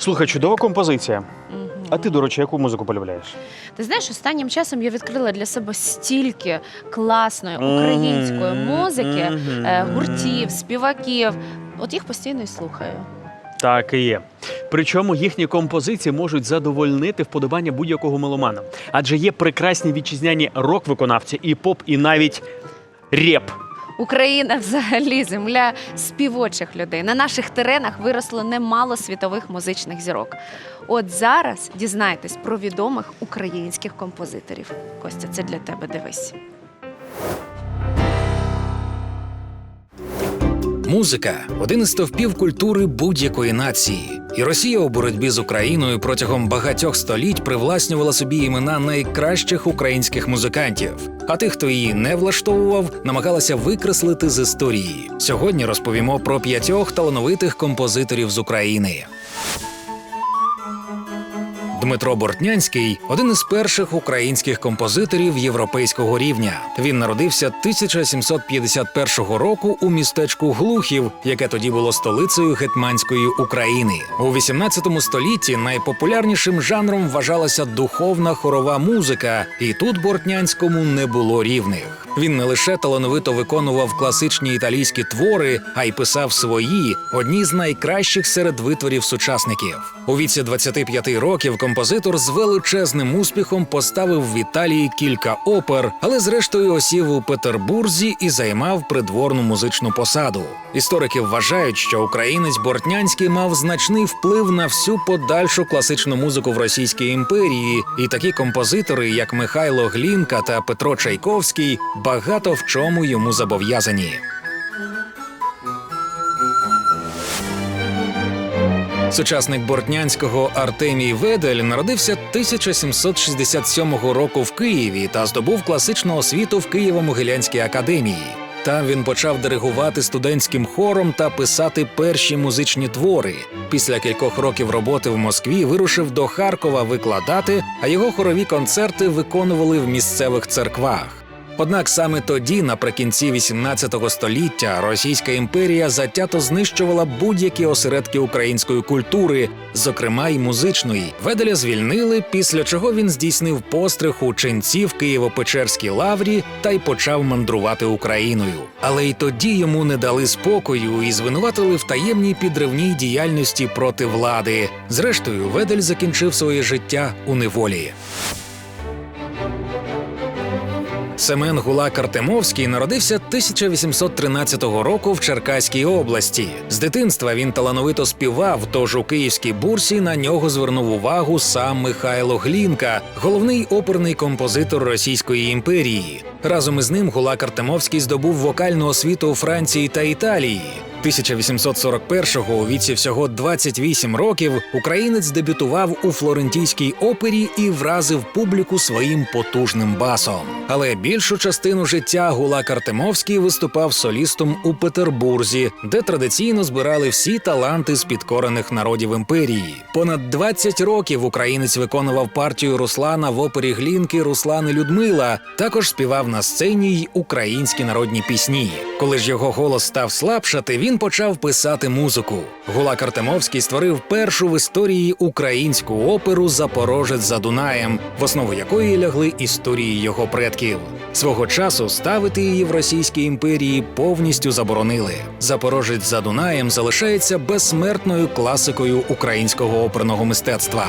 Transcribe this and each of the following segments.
Слухай, чудова композиція. А ти, до речі, яку музику полюбляєш? Ти знаєш, останнім часом я відкрила для себе стільки класної української музики, е, гуртів, співаків. От їх постійно і слухаю. Так і є. Причому їхні композиції можуть задовольнити вподобання будь-якого меломана. Адже є прекрасні вітчизняні рок-виконавці, і поп, і навіть реп. Україна взагалі земля співочих людей. На наших теренах виросло немало світових музичних зірок. От зараз дізнайтесь про відомих українських композиторів. Костя, це для тебе дивись. Музика один із стовпів культури будь-якої нації. І Росія у боротьбі з Україною протягом багатьох століть привласнювала собі імена найкращих українських музикантів. А тих, хто її не влаштовував, намагалася викреслити з історії. Сьогодні розповімо про п'ятьох талановитих композиторів з України. Дмитро Бортнянський один із перших українських композиторів європейського рівня. Він народився 1751 року у містечку Глухів, яке тоді було столицею гетьманської України. У 18 столітті найпопулярнішим жанром вважалася духовна хорова музика, і тут Бортнянському не було рівних. Він не лише талановито виконував класичні італійські твори, а й писав свої, одні з найкращих серед витворів сучасників. У віці 25 років композитор з величезним успіхом поставив в Італії кілька опер, але зрештою осів у Петербурзі і займав придворну музичну посаду. Історики вважають, що українець Бортнянський мав значний вплив на всю подальшу класичну музику в Російській імперії, і такі композитори, як Михайло Глінка та Петро Чайковський, багато в чому йому зобов'язані. Сучасник Бортнянського Артемій Ведель народився 1767 року в Києві та здобув класичну освіту в Києво-Могилянській академії. Там він почав диригувати студентським хором та писати перші музичні твори. Після кількох років роботи в Москві вирушив до Харкова викладати, а його хорові концерти виконували в місцевих церквах. Однак саме тоді, наприкінці 18 століття, Російська імперія затято знищувала будь-які осередки української культури, зокрема й музичної. Веделя звільнили, після чого він здійснив постриг у ченці в Києво-Печерській лаврі та й почав мандрувати Україною. Але й тоді йому не дали спокою і звинуватили в таємній підривній діяльності проти влади. Зрештою, Ведель закінчив своє життя у неволі. Семен Гулак Артемовський народився 1813 року в Черкаській області. З дитинства він талановито співав, тож у київській бурсі на нього звернув увагу сам Михайло Глінка, головний оперний композитор Російської імперії. Разом із ним Гулак Артемовський здобув вокальну освіту у Франції та Італії. 1841-го у віці всього 28 років українець дебютував у флорентійській опері і вразив публіку своїм потужним басом. Але більшу частину життя Гулак Артемовський виступав солістом у Петербурзі, де традиційно збирали всі таланти з підкорених народів імперії. Понад 20 років українець виконував партію Руслана в опері Глінки Руслан і Людмила. Також співав на сцені й українські народні пісні. Коли ж його голос став слабшати, він почав писати музику. Гулак Артемовський створив першу в історії українську оперу Запорожець за Дунаєм, в основу якої лягли історії його предків. Свого часу ставити її в Російській імперії повністю заборонили. Запорожець за Дунаєм залишається безсмертною класикою українського оперного мистецтва.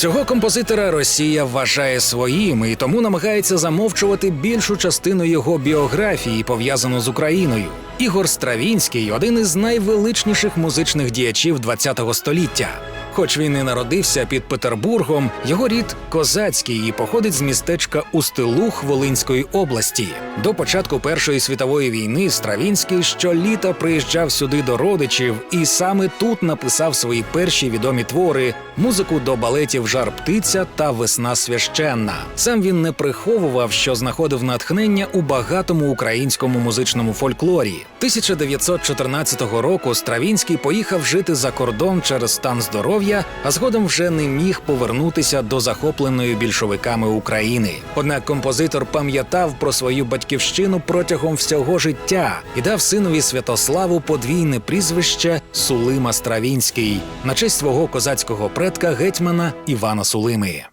Цього композитора Росія вважає своїм і тому намагається замовчувати більшу частину його біографії, пов'язану з Україною. Ігор Стравінський один із найвеличніших музичних діячів ХХ століття. Хоч він і народився під Петербургом, його рід козацький і походить з містечка Устилух Волинської області. До початку Першої світової війни Стравінський щоліта приїжджав сюди до родичів, і саме тут написав свої перші відомі твори, музику до балетів Жар птиця та Весна священна. Сам він не приховував, що знаходив натхнення у багатому українському музичному фольклорі. 1914 року Стравінський поїхав жити за кордон через стан здоров'я Росія, а згодом вже не міг повернутися до захопленої більшовиками України. Однак композитор пам'ятав про свою батьківщину протягом всього життя і дав синові Святославу подвійне прізвище Сулима Стравінський на честь свого козацького предка гетьмана Івана Сулими.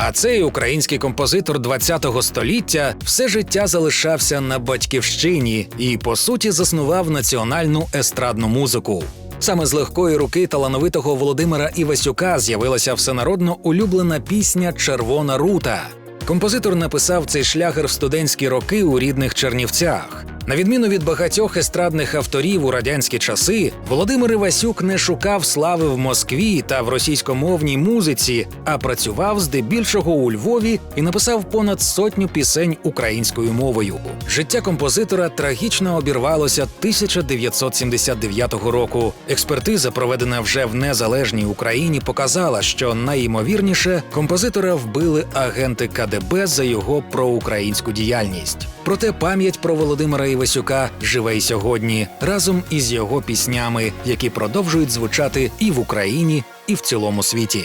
А цей український композитор ХХ століття все життя залишався на батьківщині і, по суті, заснував національну естрадну музику. Саме з легкої руки талановитого Володимира Івасюка з'явилася всенародно улюблена пісня Червона рута. Композитор написав цей шлягер в студентські роки у рідних Чернівцях. На відміну від багатьох естрадних авторів у радянські часи, Володимир Івасюк не шукав слави в Москві та в російськомовній музиці, а працював здебільшого у Львові і написав понад сотню пісень українською мовою. Життя композитора трагічно обірвалося 1979 року. Експертиза, проведена вже в незалежній Україні, показала, що найімовірніше композитора вбили агенти КДБ за його проукраїнську діяльність. Проте пам'ять про Володимира Івасюка живе й сьогодні разом із його піснями, які продовжують звучати і в Україні, і в цілому світі.